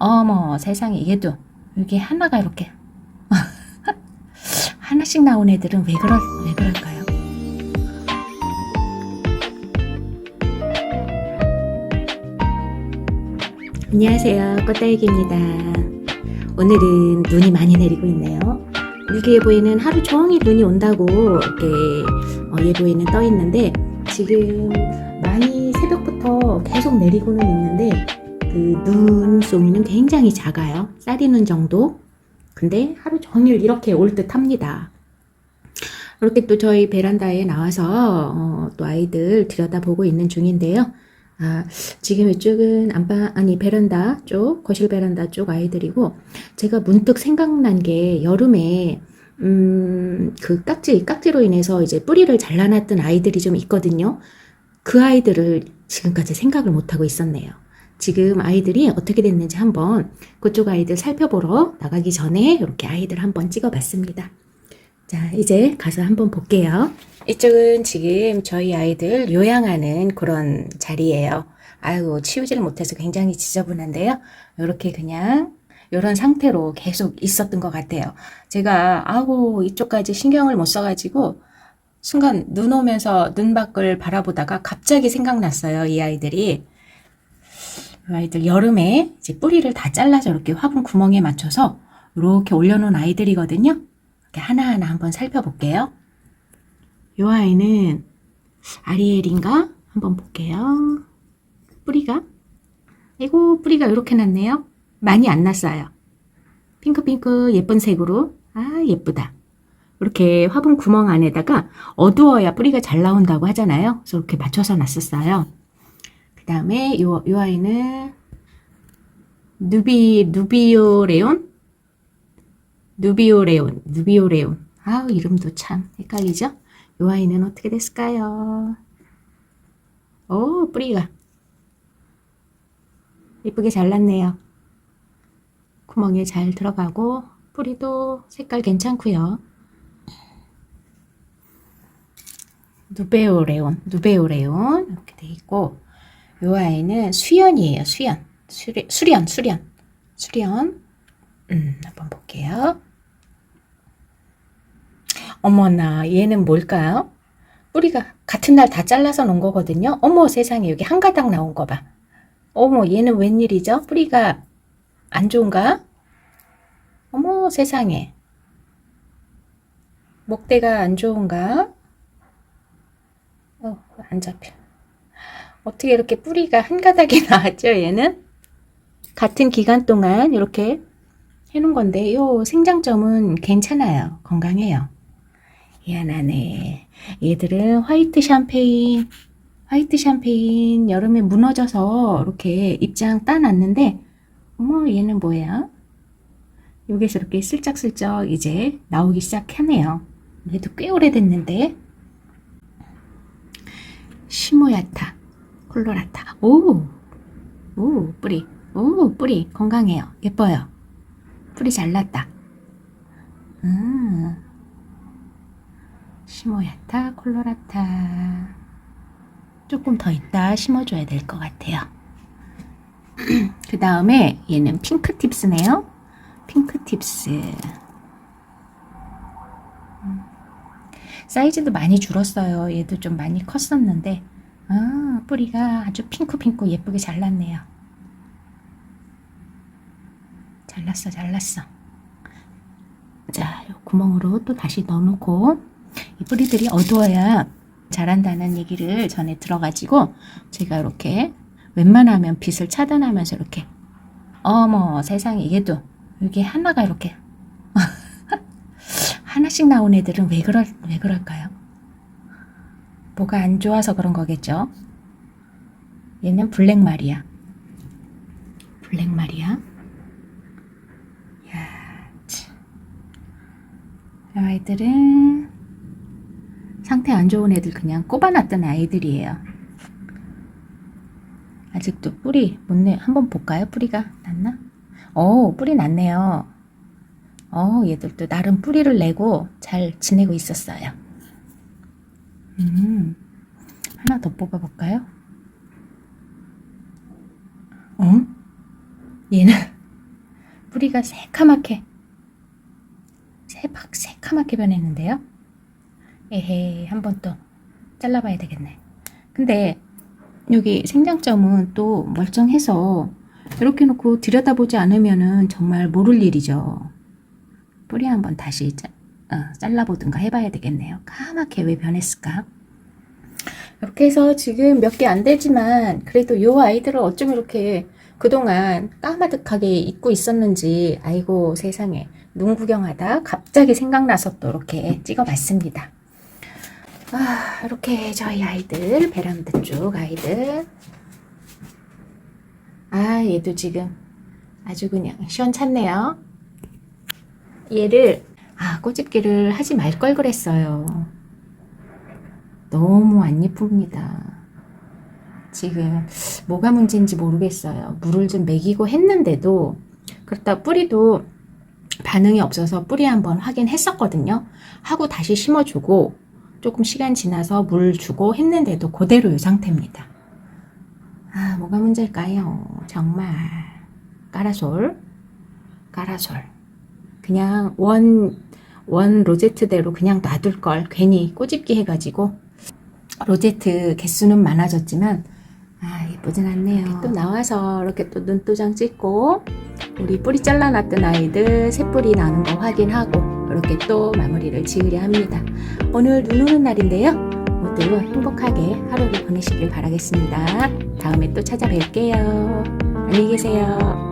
어머 세상에 얘도 이게 하나가 이렇게 하나씩 나온 애들은 왜 그럴 왜 그럴까요? 안녕하세요 꽃딸기입니다. 오늘은 눈이 많이 내리고 있네요. 일기예보에는 하루 종일 눈이 온다고 이렇게 어, 예보에는 떠 있는데 지금 많이 새벽부터 계속 내리고는 있는데 그 눈송이는 굉장히 작아요. 쌀이 눈 정도. 근데 하루 종일 이렇게 올 듯 합니다. 이렇게 또 저희 베란다에 나와서 어, 또 아이들 들여다보고 있는 중인데요. 아, 지금 이쪽은 안방, 아니, 베란다 쪽, 거실 베란다 쪽 아이들이고, 제가 문득 생각난 게 여름에, 음, 그 깍지, 깍지로 인해서 이제 뿌리를 잘라놨던 아이들이 좀 있거든요. 그 아이들을 지금까지 생각을 못 하고 있었네요. 지금 아이들이 어떻게 됐는지 한번 그쪽 아이들 살펴보러 나가기 전에 이렇게 아이들 한번 찍어봤습니다. 자, 이제 가서 한번 볼게요. 이쪽은 지금 저희 아이들 요양하는 그런 자리예요. 아이고, 치우지를 못해서 굉장히 지저분한데요. 이렇게 그냥 이런 상태로 계속 있었던 것 같아요. 제가 아우 이쪽까지 신경을 못 써가지고 순간 눈 오면서 눈 밖을 바라보다가 갑자기 생각났어요. 이 아이들이. 이 아이들 여름에 이제 뿌리를 다 잘라서 이렇게 화분 구멍에 맞춰서 이렇게 올려놓은 아이들이거든요. 이렇게 하나하나 한번 살펴볼게요. 이 아이는 아리엘인가? 한번 볼게요. 뿌리가? 이고 뿌리가 이렇게 났네요. 많이 안 났어요. 핑크핑크 예쁜 색으로. 아, 예쁘다. 이렇게 화분 구멍 안에다가 어두워야 뿌리가 잘 나온다고 하잖아요. 그래서 이렇게 맞춰서 놨었어요. 그 다음에 요, 요 아이는 누비, 누비오레온? 누비오레온, 누비오레온. 아 이름도 참 헷갈리죠? 요 아이는 어떻게 됐을까요? 오, 뿌리가. 예쁘게 잘났네요. 구멍에 잘 들어가고, 뿌리도 색깔 괜찮고요. 누베오레온, 누베오레온 이렇게 돼 있고, 요 아이는 수연이에요. 수연, 수련, 수련, 수련, 수련. 음, 한번 볼게요. 어머나, 얘는 뭘까요? 뿌리가 같은 날 다 잘라서 놓은 거거든요. 어머, 세상에 여기 한 가닥 나온 거 봐. 어머, 얘는 웬일이죠? 뿌리가 안 좋은가? 어머, 세상에. 목대가 안 좋은가? 어, 안 잡혀. 어떻게 이렇게 뿌리가 한 가닥이 나왔죠, 얘는? 같은 기간 동안 이렇게 해놓은 건데, 요 생장점은 괜찮아요. 건강해요. 미안하네. 얘들은 화이트 샴페인, 화이트 샴페인 여름에 무너져서 이렇게 입장 따놨는데, 어머, 얘는 뭐야? 여기서 이렇게 슬쩍슬쩍 이제 나오기 시작하네요. 얘도 꽤 오래됐는데. 시모야타, 콜로라타. 오! 오, 뿌리. 오, 뿌리. 건강해요. 예뻐요. 뿌리 잘났다. 음. 시모야타, 콜로라타. 조금 더 있다 심어줘야 될 것 같아요. 그 다음에 얘는 핑크 팁스네요. 핑크 팁스. 음. 사이즈도 많이 줄었어요. 얘도 좀 많이 컸었는데, 아, 뿌리가 아주 핑크핑크 예쁘게 잘났네요. 잘났어, 잘났어. 자, 요 구멍으로 또 다시 넣어놓고, 이 뿌리들이 어두워야 자란다는 얘기를 전에 들어가지고, 제가 이렇게 웬만하면 빛을 차단하면서 이렇게, 어머, 세상에, 얘도, 여기 하나가 이렇게, 하나씩 나온 애들은 왜 그럴, 왜 그럴까요? 뭐가 안 좋아서 그런 거겠죠? 얘는 블랙 마리아. 블랙 마리아. 야, 참. 이 아이들은 상태 안 좋은 애들 그냥 꼽아놨던 아이들이에요. 아직도 뿌리 못 내, 한번 볼까요? 뿌리가 났나? 오, 뿌리 났네요. 어, 얘들도 나름 뿌리를 내고 잘 지내고 있었어요. 음, 하나 더 뽑아볼까요? 어? 얘는 뿌리가 새카맣게 새박 새카맣게 변했는데요. 에헤 한번 또 잘라봐야 되겠네. 근데 여기 생장점은 또 멀쩡해서 이렇게 놓고 들여다보지 않으면은 정말 모를 일이죠. 뿌리 한번 다시 짜, 어, 잘라보든가 해봐야 되겠네요. 까맣게 왜 변했을까? 이렇게 해서 지금 몇 개 안 되지만 그래도 이 아이들을 어쩜 이렇게 그동안 까마득하게 잊고 있었는지 아이고 세상에 눈 구경하다 갑자기 생각나서 또 이렇게 찍어봤습니다. 아 이렇게 저희 아이들 베란다 쪽 아이들 아 얘도 지금 아주 그냥 시원찮네요. 얘를 아 꼬집기를 하지 말 걸 그랬어요. 너무 안 예쁩니다. 지금 뭐가 문제인지 모르겠어요. 물을 좀 먹이고 했는데도 그렇다 뿌리도 반응이 없어서 뿌리 한번 확인했었거든요. 하고 다시 심어주고 조금 시간 지나서 물 주고 했는데도 그대로 이 상태입니다. 아 뭐가 문제일까요? 정말 까라솔 까라솔 그냥 원, 원 로제트대로 그냥 놔둘 걸 괜히 꼬집기 해가지고 로제트 개수는 많아졌지만 아 예쁘진 않네요. 또 나와서 이렇게 또 눈도장 찍고 우리 뿌리 잘라놨던 아이들 새뿌리 나는 거 확인하고 이렇게 또 마무리를 지으려 합니다. 오늘 눈 오는 날인데요. 모두 행복하게 하루를 보내시길 바라겠습니다. 다음에 또 찾아뵐게요. 안녕히 계세요